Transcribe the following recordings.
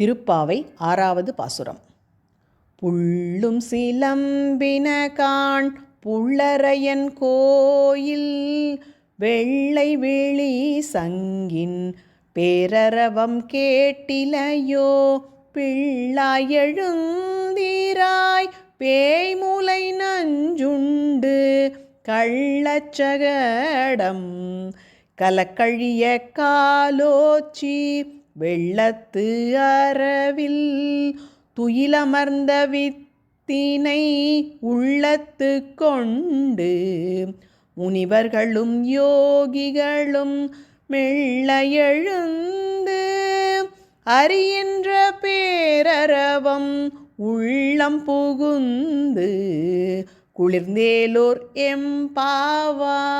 திருப்பாவை ஆறாவது பாசுரம். புள்ளும் சிலம்பின காண் புள்ளரையன் கோயில் வெள்ளை விழி சங்கின் பேரரவம் கேட்டிலையோ பிள்ளாய் எழுந்திராய் பேய்முலை நஞ்சுண்டு கள்ளச்சகடம் கலக்கழிய காலோச்சி வெள்ளத்து அறவில் துயிலமர்ந்த வித்தினை உள்ளத்து கொண்டு முனிவர்களும் யோகிகளும் மெல்ல எழுந்து அறிகின்ற பேரரவம் உள்ளம் புகுந்து குளிர்ந்தேலோர் எம்பாவாய்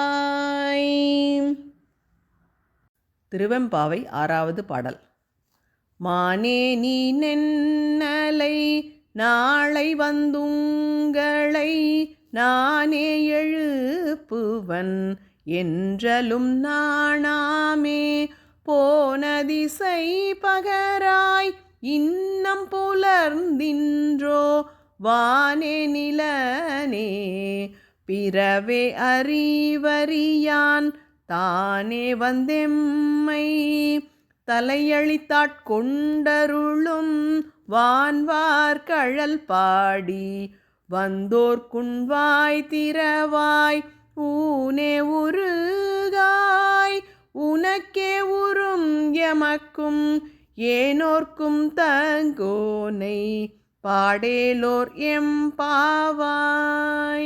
திருவெம்பாவை ஆறாவது பாடல். மானே நீ நென்னலை நாளை வந்துங்களை நானே எழுப்புவன் என்றலும் நாணாமே. போன திசை பகராய் இன்னம் புலர்ந்தின்றோ வானே நிலனே. பிறவே அறிவறியான் தானே வந்தெம்மை தலையளித்தாட்கொண்டருளும் வான்வார் கழல் பாடி வந்தோர் குண்வாய் திறவாய் ஊனே உருகாய் உனக்கே உறும் எமக்கும் ஏனோர்க்கும் தங்கோனை பாடேலோர் எம் பாவாய்.